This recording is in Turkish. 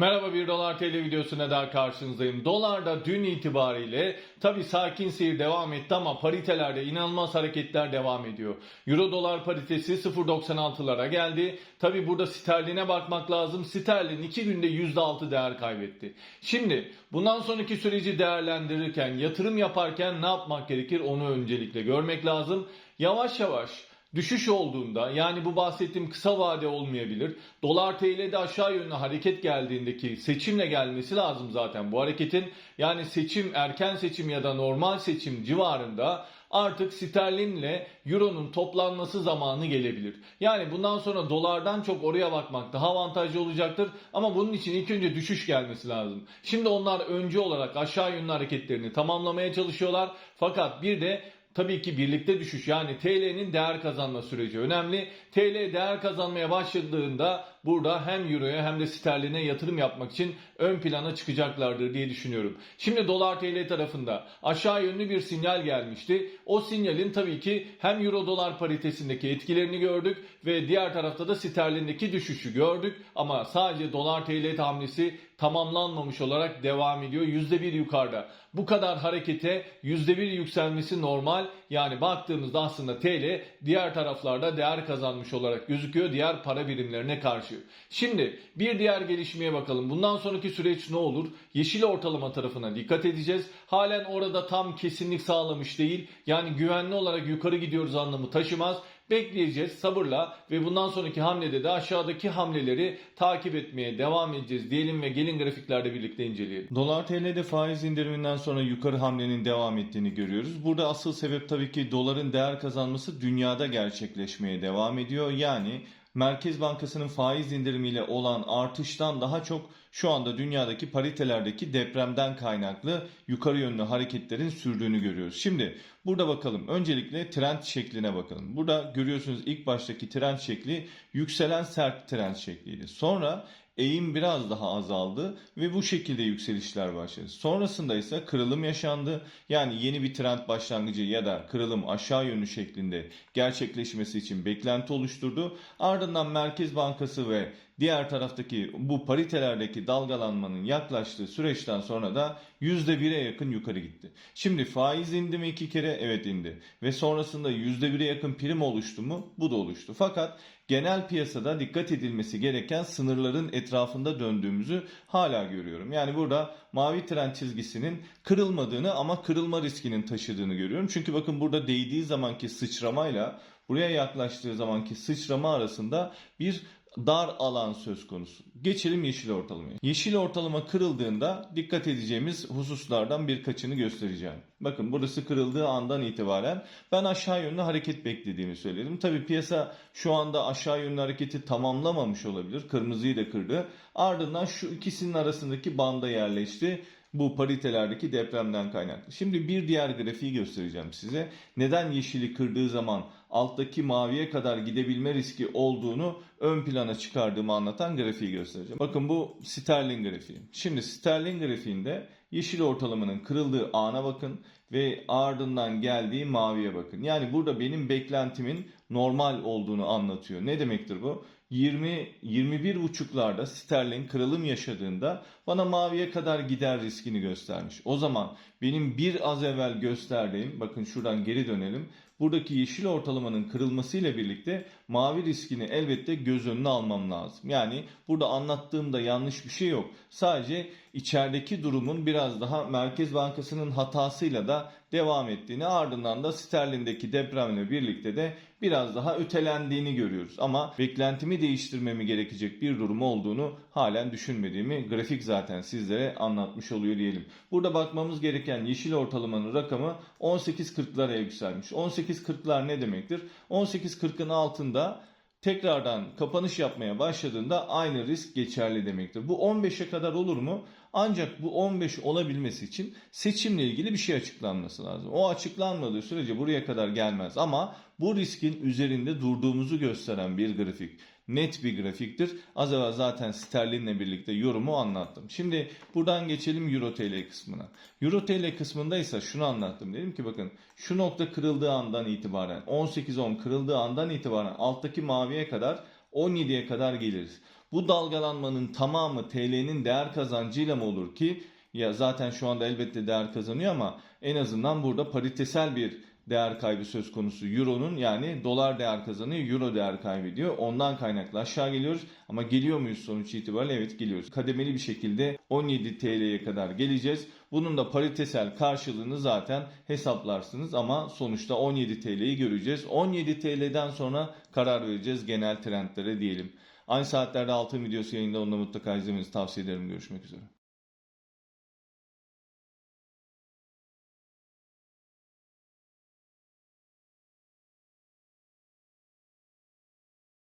Merhaba 1 dolar TL videosuna daha karşınızdayım. Dolarda dün itibariyle tabi sakin seyir devam etti ama paritelerde inanılmaz hareketler devam ediyor. Euro dolar paritesi 0.96'lara geldi. Tabi burada sterline bakmak lazım. Sterlin 2 günde %6 değer kaybetti. Şimdi bundan sonraki süreci değerlendirirken, yatırım yaparken ne yapmak gerekir onu öncelikle görmek lazım. Yavaş yavaş Düşüş olduğunda yani bu bahsettiğim kısa vade olmayabilir. Dolar TL'de aşağı yönlü hareket geldiğindeki seçimle gelmesi lazım zaten bu hareketin. Yani seçim erken seçim ya da normal seçim civarında artık sterlinle euronun toplanması zamanı gelebilir. Yani bundan sonra dolardan çok oraya bakmak daha avantajlı olacaktır. Ama bunun için ilk önce düşüş gelmesi lazım. Şimdi onlar önce olarak aşağı yönlü hareketlerini tamamlamaya çalışıyorlar. Fakat bir de Tabii ki birlikte düşüş yani TL'nin değer kazanma süreci önemli. TL değer kazanmaya başladığında burada hem Euro'ya hem de sterline yatırım yapmak için ön plana çıkacaklardır diye düşünüyorum. Şimdi dolar TL tarafında aşağı yönlü bir sinyal gelmişti. O sinyalin tabii ki hem Euro dolar paritesindeki etkilerini gördük ve diğer tarafta da sterlindeki düşüşü gördük. Ama sadece dolar TL hamlesi tamamlanmamış olarak devam ediyor. %1 yukarıda. Bu kadar harekete %1 yükselmesi normal. Yani baktığımızda aslında TL diğer taraflarda değer kazanmış olarak gözüküyor diğer para birimlerine karşı. Şimdi bir diğer gelişmeye bakalım. Bundan sonraki süreç ne olur? Yeşil ortalama tarafına dikkat edeceğiz. Halen orada tam kesinlik sağlamış değil. Yani güvenli olarak yukarı gidiyoruz anlamı taşımaz. Bekleyeceğiz sabırla ve bundan sonraki hamlede de aşağıdaki hamleleri takip etmeye devam edeceğiz diyelim ve gelin grafiklerde birlikte inceleyelim. Dolar TL'de faiz indiriminden sonra yukarı hamlenin devam ettiğini görüyoruz. Burada asıl sebep tabii ki doların değer kazanması dünyada gerçekleşmeye devam ediyor. Yani Merkez Bankası'nın faiz indirimiyle olan artıştan daha çok şu anda dünyadaki paritelerdeki depremden kaynaklı yukarı yönlü hareketlerin sürdüğünü görüyoruz. Şimdi burada bakalım. Öncelikle trend şekline bakalım. Burada görüyorsunuz ilk baştaki trend şekli yükselen sert trend şekliydi. Sonra eğim biraz daha azaldı ve bu şekilde yükselişler başladı. Sonrasında ise kırılım yaşandı. Yani yeni bir trend başlangıcı ya da kırılım aşağı yönlü şeklinde gerçekleşmesi için beklenti oluşturdu. Ardından Merkez Bankası ve diğer taraftaki bu paritelerdeki dalgalanmanın yaklaştığı süreçten sonra da %1'e yakın yukarı gitti. Şimdi faiz indi mi iki kere? Evet indi. Ve sonrasında %1'e yakın prim oluştu mu? Bu da oluştu. Fakat genel piyasada dikkat edilmesi gereken sınırların etrafında döndüğümüzü hala görüyorum. Yani burada mavi trend çizgisinin kırılmadığını ama kırılma riskinin taşıdığını görüyorum. Çünkü bakın burada değdiği zamanki sıçramayla buraya yaklaştığı zamanki sıçrama arasında bir dar alan söz konusu. Geçelim yeşil ortalamaya. Yeşil ortalama kırıldığında dikkat edeceğimiz hususlardan birkaçını göstereceğim. Bakın burası kırıldığı andan itibaren ben aşağı yönlü hareket beklediğimi söyledim. Tabi piyasa şu anda aşağı yönlü hareketi tamamlamamış olabilir. Kırmızıyı da kırdı. Ardından şu ikisinin arasındaki banda yerleşti bu paritelerdeki depremden kaynaklı. Şimdi bir diğer grafiği göstereceğim size. Neden yeşili kırdığı zaman alttaki maviye kadar gidebilme riski olduğunu ön plana çıkardığımı anlatan grafiği göstereceğim. Bakın bu sterlin grafiği. Şimdi sterlin grafiğinde yeşil ortalamanın kırıldığı ana bakın ve ardından geldiği maviye bakın. Yani burada benim beklentimin normal olduğunu anlatıyor. Ne demektir bu? 20 21 buçuklarda sterlin kırılım yaşadığında bana maviye kadar gider riskini göstermiş. O zaman benim bir az evvel gösterdiğim bakın şuradan geri dönelim. Buradaki yeşil ortalamanın kırılmasıyla birlikte mavi riskini elbette göz önüne almam lazım. Yani burada anlattığımda yanlış bir şey yok. Sadece içerideki durumun biraz daha Merkez Bankası'nın hatasıyla da devam ettiğini ardından da sterlindeki depremle birlikte de biraz daha ötelendiğini görüyoruz. Ama beklentimi değiştirmemi gerekecek bir durum olduğunu halen düşünmediğimi grafik zaten sizlere anlatmış oluyor diyelim. Burada bakmamız gereken yeşil ortalamanın rakamı 18.40'lara yükselmiş. 18.40'lar ne demektir? 18.40'ın altında tekrardan kapanış yapmaya başladığında aynı risk geçerli demektir. Bu 15'e kadar olur mu? Ancak bu 15 olabilmesi için seçimle ilgili bir şey açıklanması lazım. O açıklanmadığı sürece buraya kadar gelmez ama bu riskin üzerinde durduğumuzu gösteren bir grafik. Net bir grafiktir. Az evvel zaten sterlinle birlikte yorumu anlattım. Şimdi buradan geçelim Euro TL kısmına. Euro TL kısmında ise şunu anlattım. Dedim ki bakın şu nokta kırıldığı andan itibaren 18.10 kırıldığı andan itibaren alttaki maviye kadar 17'ye kadar geliriz. Bu dalgalanmanın tamamı TL'nin değer kazancıyla mı olur ki? Ya zaten şu anda elbette değer kazanıyor ama en azından burada paritesel bir değer kaybı söz konusu. Euro'nun yani dolar değer kazanıyor, euro değer kaybediyor. Ondan kaynaklı aşağı geliyoruz ama geliyor muyuz sonuç itibariyle? Evet geliyoruz. Kademeli bir şekilde 17 TL'ye kadar geleceğiz. Bunun da paritesel karşılığını zaten hesaplarsınız ama sonuçta 17 TL'yi göreceğiz. 17 TL'den sonra karar vereceğiz genel trendlere diyelim. Aynı saatlerde altın videosu yayında onu mutlaka izlemenizi tavsiye ederim. Görüşmek üzere.